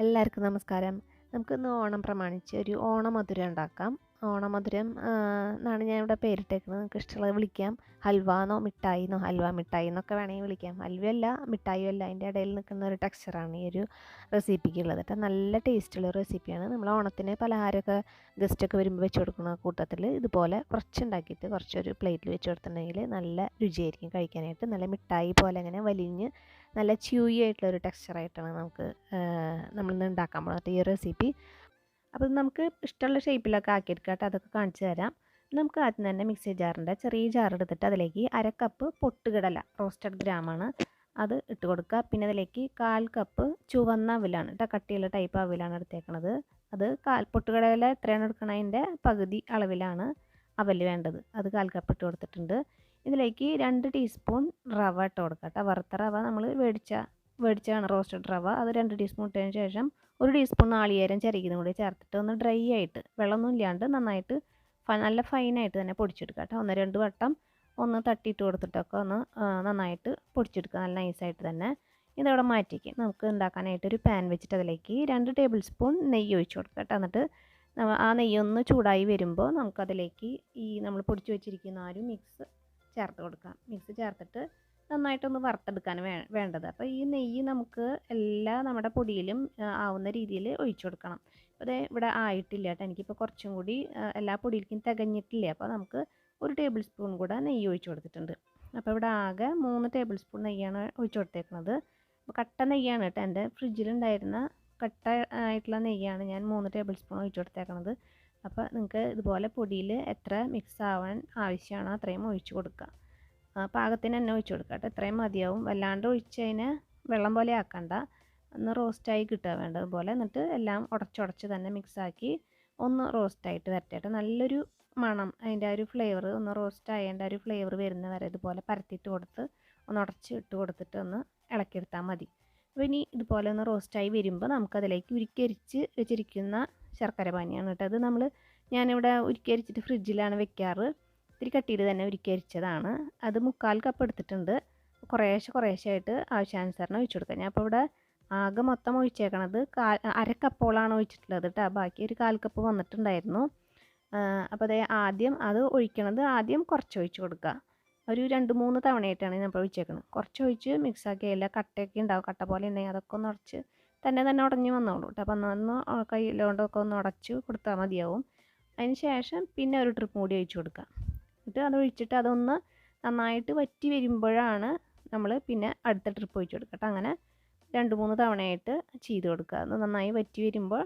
എല്ലാവർക്കും നമസ്കാരം. നമുക്കിന്ന് ഓണം പ്രമാണിച്ച് ഒരു ഓണമധുരം ഉണ്ടാക്കാം. ഓണമധുരം എന്നാണ് ഞാൻ ഇവിടെ പേരിട്ടേക്കുന്നത്. നിങ്ങൾക്ക് ഇഷ്ടമുള്ളത് വിളിക്കാം. ഹൽവ എന്നോ മിഠായി എന്നോ ഹൽവ മിഠായി എന്നൊക്കെ വേണമെങ്കിൽ വിളിക്കാം. ഹൽവയല്ല മിഠായിയും അല്ല അതിന്റെ ഇടയിൽ നിൽക്കുന്ന ഒരു ടെക്സ്ചറാണ് ഈ ഒരു റെസിപ്പിക്ക് ഉള്ളത് കേട്ടോ നല്ല ടേസ്റ്റുള്ള റെസിപ്പിയാണ്. നമ്മൾ ഓണത്തിന് പലഹാരമൊക്കെ ഗസ്റ്റൊക്കെ വരുമ്പോൾ വെച്ച് കൊടുക്കുന്ന കൂട്ടത്തിൽ ഇതുപോലെ കുറച്ച് ഉണ്ടാക്കിയിട്ട് കുറച്ചൊരു പ്ലേറ്റിൽ വെച്ച് കൊടുത്തിട്ടുണ്ടെങ്കിൽ നല്ല രുചിയായിരിക്കും കഴിക്കാനായിട്ട്. നല്ല മിഠായി പോലെ അങ്ങനെ വലിഞ്ഞ് നല്ല ച്യൂയി ആയിട്ടുള്ള ഒരു ടെക്സ്ചറായിട്ടാണ് നമുക്ക് നമ്മളിന്ന് ഉണ്ടാക്കാൻ പോകുന്നത്. ഈ റെസിപ്പി അപ്പോൾ ഇത് നമുക്ക് ഇഷ്ടമുള്ള ഷേപ്പിലൊക്കെ ആക്കിയെടുക്കാം കേട്ടോ അതൊക്കെ കാണിച്ചു തരാം. നമുക്ക് ആദ്യം തന്നെ മിക്സി ജാറിന്റെ ചെറിയ ജാർ എടുത്തിട്ട് അതിലേക്ക് അര കപ്പ് പൊട്ടുകടല റോസ്റ്റഡ് ഗ്രാമാണ് അത് ഇട്ട് കൊടുക്കുക. പിന്നെ അതിലേക്ക് കാൽ കപ്പ് ചുവന്ന അവിലാണ് കേട്ടോ. കട്ടിയുള്ള ടൈപ്പ് അവിലാണ് എടുത്തേക്കണത്. അത് കാൽ പൊട്ടുകടല എത്രയാണ് എടുക്കണതിന്റെ പകുതി അളവിലാണ് അവൽ വേണ്ടത്. അത് കാൽ കപ്പ് ഇട്ട് കൊടുത്തിട്ടുണ്ട്. ഇതിലേക്ക് രണ്ട് ടീസ്പൂൺ റവ ഇട്ട് കൊടുക്കുക കേട്ടോ. വറുത്ത റവ നമ്മൾ മേടിച്ച മേടിച്ചാണ് റോസ്റ്റഡ് റവ. അത് രണ്ട് ടീസ്പൂൺ ഇട്ടതിന് ശേഷം ഒരു ടീസ്പൂൺ നാളികേരം ചരിക്കുന്നതും കൂടി ചേർത്തിട്ട് ഒന്ന് ഡ്രൈ ആയിട്ട് വെള്ളമൊന്നും ഇല്ലാണ്ട് നന്നായിട്ട് നല്ല ഫൈനായിട്ട് തന്നെ പൊടിച്ചെടുക്കുക കേട്ടോ. ഒന്ന് രണ്ട് വട്ടം ഒന്ന് തട്ടിയിട്ട് കൊടുത്തിട്ടൊക്കെ ഒന്ന് നന്നായിട്ട് പൊടിച്ചെടുക്കുക. നല്ല നൈസായിട്ട് തന്നെ. ഇതവിടെ മാറ്റിക്കും. നമുക്ക് ഉണ്ടാക്കാനായിട്ട് ഒരു പാൻ വെച്ചിട്ട് അതിലേക്ക് രണ്ട് ടേബിൾ സ്പൂൺ നെയ്യ് ഒഴിച്ച് കൊടുക്കുക കേട്ടോ. എന്നിട്ട് ആ നെയ്യ് ഒന്ന് ചൂടായി വരുമ്പോൾ നമുക്കതിലേക്ക് ഈ നമ്മൾ പൊടിച്ച് വെച്ചിരിക്കുന്ന ആ ഒരു മിക്സ് ചേർത്ത് കൊടുക്കാം. മിക്സ് ചേർത്തിട്ട് നന്നായിട്ടൊന്ന് വറുത്തെടുക്കാൻ വേ വേണ്ടത്. അപ്പോൾ ഈ നെയ്യ് നമുക്ക് എല്ലാ നമ്മുടെ പൊടിയിലും ആവുന്ന രീതിയിൽ ഒഴിച്ചു കൊടുക്കണം. അപ്പോൾ ഇവിടെ ആയിട്ടില്ല കേട്ടോ. എനിക്കിപ്പോൾ കുറച്ചും കൂടി എല്ലാ പൊടിയിലേക്കും തികഞ്ഞിട്ടില്ല? അപ്പോൾ നമുക്ക് ഒരു ടേബിൾ സ്പൂൺ കൂടെ നെയ്യ് ഒഴിച്ചു കൊടുത്തിട്ടുണ്ട്. അപ്പോൾ ഇവിടെ ആകെ മൂന്ന് ടേബിൾ സ്പൂൺ നെയ്യാണ് ഒഴിച്ചു കൊടുത്തേക്കുന്നത് അപ്പോൾ കട്ട നെയ്യാണ് കേട്ടോ എന്റെ ഫ്രിഡ്ജിലുണ്ടായിരുന്ന കട്ട ആയിട്ടുള്ള നെയ്യാണ് ഞാൻ മൂന്ന് ടേബിൾ സ്പൂൺ ഒഴിച്ചു കൊടുത്തേക്കുന്നത് അപ്പോൾ നിങ്ങൾക്ക് ഇതുപോലെ പൊടിയിൽ എത്ര മിക്സ് ആവാൻ ആവശ്യമാണോ അത്രയും ഒഴിച്ചു കൊടുക്കുക. പാകത്തിന് തന്നെ ഒഴിച്ച് കൊടുക്കുക കേട്ടോ. ഇത്രയും മതിയാവും. വല്ലാണ്ട് ഒഴിച്ചതിന് വെള്ളം പോലെ ആക്കണ്ട. ഒന്ന് റോസ്റ്റായി കിട്ടുക വേണ്ടതുപോലെ എന്നിട്ട് എല്ലാം ഉടച്ചുടച്ച് തന്നെ മിക്സാക്കി ഒന്ന് റോസ്റ്റായിട്ട് വരട്ടെ കേട്ടോ. നല്ലൊരു മണം അതിന്റെ ആ ഒരു ഫ്ലേവർ ഒന്ന് റോസ്റ്റ് ആയതിന്റെ ആ ഒരു ഫ്ലേവർ വരുന്ന വരെ ഇതുപോലെ പരത്തിയിട്ട് കൊടുത്ത് ഒന്ന് ഉടച്ച് ഇട്ട് കൊടുത്തിട്ട് ഒന്ന് ഇളക്കിയെടുത്താൽ മതി. അപ്പോൾ ഇനി ഇതുപോലെ ഒന്ന് റോസ്റ്റായി വരുമ്പോൾ നമുക്കതിലേക്ക് ഉരുക്കരിച്ച് വെച്ചിരിക്കുന്ന ശർക്കര പാനിയാണ് കേട്ടോ. അത് നമ്മൾ ഞാനിവിടെ ഉരുക്കരിച്ചിട്ട് ഫ്രിഡ്ജിലാണ് വെക്കാറ്. ഇത്തിരി കട്ടിയിൽ തന്നെ ഉരുക്കരിച്ചതാണ് അത് മുക്കാൽ കപ്പ് എടുത്തിട്ടുണ്ട്. കുറേശ്ശെ കുറേശ്ശെ ആയിട്ട് ആവശ്യാനുസരണം ഒഴിച്ചു കൊടുക്കുക. ഞാൻ അപ്പോൾ ഇവിടെ ആകെ മൊത്തം ഒഴിച്ചേക്കണത് കാൽ അര കപ്പോളാണ് ഒഴിച്ചിട്ടുള്ളത് കേട്ടോ ബാക്കി ഒരു കാൽ കപ്പ് വന്നിട്ടുണ്ടായിരുന്നു. അപ്പോൾ അതേ ആദ്യം അത് ഒഴിക്കണത് ആദ്യം കുറച്ച് ഒഴിച്ച് കൊടുക്കുക. ഒരു രണ്ട് മൂന്ന് തവണയായിട്ടാണ് ഇപ്പോൾ ഒഴിച്ചേക്കുന്നത് കുറച്ച് ഒഴിച്ച് മിക്സാക്കി എല്ലാ കട്ടയൊക്കെ ഉണ്ടാവും. കട്ട പോലെ ഉണ്ടെങ്കിൽ അതൊക്കെ ഒന്ന് ഉടച്ച് തന്നെ തന്നെ ഉടഞ്ഞ് വന്നോളൂ കേട്ടോ അപ്പം ഒന്ന് കയ്യിലോണ്ടൊക്കെ ഒന്ന് ഉടച്ച് കൊടുത്താൽ മതിയാവും. അതിന് ശേഷം പിന്നെ ഒരു ട്രിപ്പ് കൂടി ഒഴിച്ച് കൊടുക്കുക. എന്നിട്ട് അത് ഒഴിച്ചിട്ട് അതൊന്ന് നന്നായിട്ട് വറ്റി വരുമ്പോഴാണ് നമ്മൾ പിന്നെ അടുത്ത ട്രിപ്പ് ഒഴിച്ചു കൊടുക്കുക കേട്ടോ. അങ്ങനെ രണ്ട് മൂന്ന് തവണയായിട്ട് ചെയ്ത് കൊടുക്കുക. അത് നന്നായി വറ്റി വരുമ്പോൾ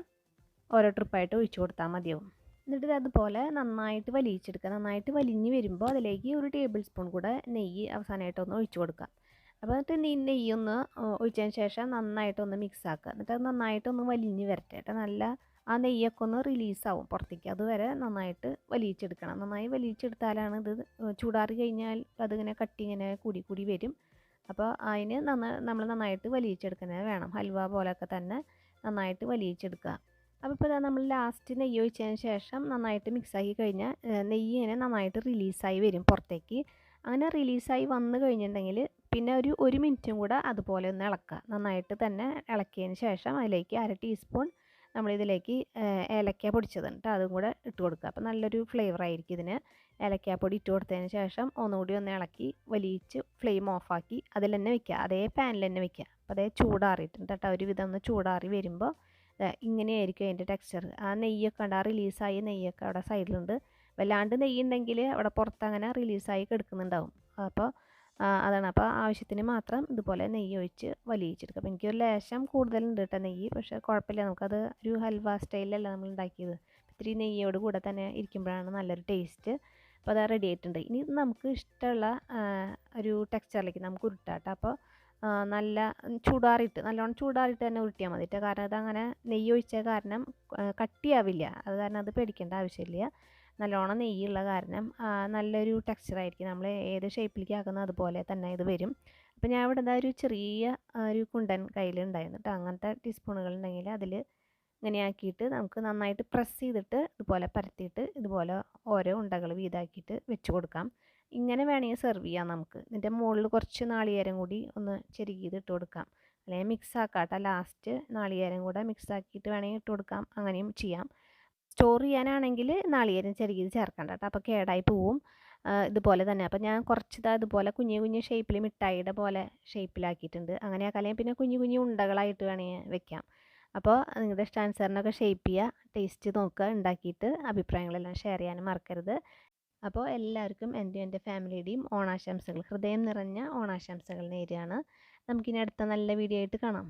ഓരോ ട്രിപ്പായിട്ട് ഒഴിച്ചു കൊടുത്താൽ മതിയാവും. എന്നിട്ട് അതുപോലെ നന്നായിട്ട് വലിയിച്ചെടുക്കുക. നന്നായിട്ട് വലിഞ്ഞ് വരുമ്പോൾ അതിലേക്ക് ഒരു ടേബിൾ സ്പൂൺ കൂടെ നെയ്യ് അവസാനമായിട്ടൊന്ന് ഒഴിച്ചു കൊടുക്കുക. അപ്പോൾ എന്നിട്ട് നെയ്യ് നെയ്യൊന്ന് ഒഴിച്ചതിന് ശേഷം നന്നായിട്ടൊന്ന് മിക്സ് ആക്കുക. എന്നിട്ട് അത് നന്നായിട്ടൊന്ന് വലിഞ്ഞ് വരട്ടെ കേട്ടോ. നല്ല ആ നെയ്യൊക്കെ ഒന്ന് റിലീസാവും പുറത്തേക്ക്. അതുവരെ നന്നായിട്ട് വലിയിച്ചെടുക്കണം. നന്നായി വലിയിച്ചെടുത്താലാണ് ഇത് ചൂടാറി കഴിഞ്ഞാൽ അതിങ്ങനെ കട്ടിങ്ങനെ കൂടി കൂടി വരും. അപ്പോൾ അതിന് നന്ന നമ്മൾ നന്നായിട്ട് വലിയിച്ചെടുക്കുന്നത് വേണം. ഹൽവ പോലെയൊക്കെ തന്നെ നന്നായിട്ട് വലിയിച്ചെടുക്കുക. അപ്പോൾ ഇപ്പോൾ നമ്മൾ ലാസ്റ്റ് നെയ്യ് ഒഴിച്ചതിന് ശേഷം നന്നായിട്ട് മിക്സാക്കി കഴിഞ്ഞാൽ നെയ്യ് ഇങ്ങനെ നന്നായിട്ട് റിലീസായി വരും പുറത്തേക്ക്. അങ്ങനെ റിലീസായി വന്നു കഴിഞ്ഞിട്ടുണ്ടെങ്കിൽ പിന്നെ ഒരു ഒരു മിനിറ്റും കൂടെ അതുപോലെ ഒന്ന് ഇളക്കുക. നന്നായിട്ട് തന്നെ ഇളക്കിയതിന് ശേഷം അതിലേക്ക് അര ടീസ്പൂൺ നമ്മളിതിലേക്ക് ഏലക്ക പൊടിച്ചതുണ്ട് കേട്ടോ അതും കൂടെ ഇട്ട് കൊടുക്കുക. അപ്പോൾ നല്ലൊരു ഫ്ലേവർ ആയിരിക്കും ഇതിന്. ഏലക്കാപ്പൊടി ഇട്ട് കൊടുത്തതിന് ശേഷം ഒന്നുകൂടി ഒന്ന് ഇളക്കി വലിയിച്ച് ഫ്ലെയിം ഓഫാക്കി അതിൽ തന്നെ വെക്കുക. അതേ പാനിൽ തന്നെ വെക്കുക. അപ്പോൾ അതേ ചൂടാറിയിട്ടുണ്ട് കേട്ടോ ഒരുവിധം ഒന്ന് ചൂടാറി വരുമ്പോൾ ഇങ്ങനെയായിരിക്കും അതിന്റെ ടെക്സ്ചർ ആ നെയ്യൊക്കെ ഉണ്ട് ആ റിലീസായ നെയ്യൊക്കെ അവിടെ സൈഡിലുണ്ട് വല്ലാണ്ട് നെയ്യുണ്ടെങ്കിൽ അവിടെ പുറത്ത് അങ്ങനെ റിലീസായി കിടക്കുന്നുണ്ടാവും. അപ്പോൾ അതാണ്. അപ്പോൾ ആവശ്യത്തിന് മാത്രം ഇതുപോലെ നെയ്യ് ഒഴിച്ച് വലിയിച്ചെടുക്കുക. അപ്പോൾ എനിക്കൊരു ലേശം കൂടുതലുണ്ട് കേട്ടോ നെയ്യ്. പക്ഷേ കുഴപ്പമില്ല. നമുക്കത് ഒരു ഹൽവ സ്റ്റൈലിലല്ല നമ്മൾ ഉണ്ടാക്കിയത്. ഇത്തിരി നെയ്യോട് കൂടെ തന്നെ ഇരിക്കുമ്പോഴാണ് നല്ലൊരു ടേസ്റ്റ്. അപ്പോൾ അത് റെഡി ആയിട്ടുണ്ട്. ഇനി നമുക്ക് ഇഷ്ടമുള്ള ഒരു ടെക്സ്ചറിലേക്ക് നമുക്ക് ഉരുട്ടാം കേട്ടോ. അപ്പോൾ നല്ല ചൂടാറിയിട്ട് നല്ലോണം ചൂടാറിയിട്ട് തന്നെ ഉരുട്ടിയാൽ മതി കാരണം കാരണം അതങ്ങനെ നെയ്യ് ഒഴിച്ച കാരണം കട്ടിയാവില്ല. അത് കാരണം അത് പേടിക്കേണ്ട ആവശ്യമില്ല. നല്ലോണം നെയ്യുള്ള കാരണം നല്ലൊരു ടെക്സ്ചറായിരിക്കും നമ്മൾ ഏത് ഷേപ്പിലേക്ക് ആക്കുന്ന അതുപോലെ തന്നെ ഇത് വരും. അപ്പോൾ ഞാൻ ഇവിടെ ഒരു ചെറിയ ഒരു കുണ്ടൻ കയ്യിലുണ്ടായിരുന്നു കേട്ടോ അങ്ങനത്തെ ടീസ്പൂണുകൾ ഉണ്ടെങ്കിൽ അതിൽ ഇങ്ങനെ ആക്കിയിട്ട് നമുക്ക് നന്നായിട്ട് പ്രസ് ചെയ്തിട്ട് ഇതുപോലെ പരത്തിയിട്ട് ഇതുപോലെ ഓരോ ഉണ്ടകൾ വീതാക്കിയിട്ട് വെച്ച് കൊടുക്കാം. ഇങ്ങനെ വേണമെങ്കിൽ സെർവ് ചെയ്യാം നമുക്ക്. ഇതിന്റെ മുകളിൽ കുറച്ച് നാളികേരം കൂടി ഒന്ന് ചെരുകിയത് ഇട്ട് കൊടുക്കാം. അല്ലെങ്കിൽ മിക്സ് ആക്കാട്ടാ. ലാസ്റ്റ് നാളികേരം കൂടെ മിക്സ് ആക്കിയിട്ട് വേണമെങ്കിൽ ഇട്ട് കൊടുക്കാം. അങ്ങനെയും ചെയ്യാം. സ്റ്റോർ ചെയ്യാനാണെങ്കിൽ നാളികേരം ചെറുകിയത് ചേർക്കണ്ട കേട്ടോ അപ്പോൾ കേടായി പോവും. ഇതുപോലെ തന്നെ. അപ്പോൾ ഞാൻ കുറച്ച് കുറച്ചിതാ ഇതുപോലെ കുഞ്ഞു കുഞ്ഞു ഷേപ്പിൽ മിഠായിയുടെ പോലെ ഷേപ്പിലാക്കിയിട്ടുണ്ട്. അങ്ങനെ ആക്കാല്ലെങ്കിൽ പിന്നെ കുഞ്ഞു കുഞ്ഞു ഉണ്ടകളായിട്ട് വേണമെങ്കിൽ വെക്കാം. അപ്പോൾ നിങ്ങളുടെ ഇഷ്ടാനുസരണമൊക്കെ ഷേപ്പ് ചെയ്യുക ടേസ്റ്റ് നോക്കുക ഉണ്ടാക്കിയിട്ട് അഭിപ്രായങ്ങളെല്ലാം ഷെയർ ചെയ്യാനും മറക്കരുത്. അപ്പോൾ എല്ലാവർക്കും എന്റെ എന്റെ ഫാമിലിയുടെയും ഓണാശംസകൾ. ഹൃദയം നിറഞ്ഞ ഓണാശംസകൾ നേരെയാണ് നമുക്കിനി അടുത്ത നല്ല വീഡിയോ ആയിട്ട് കാണാം.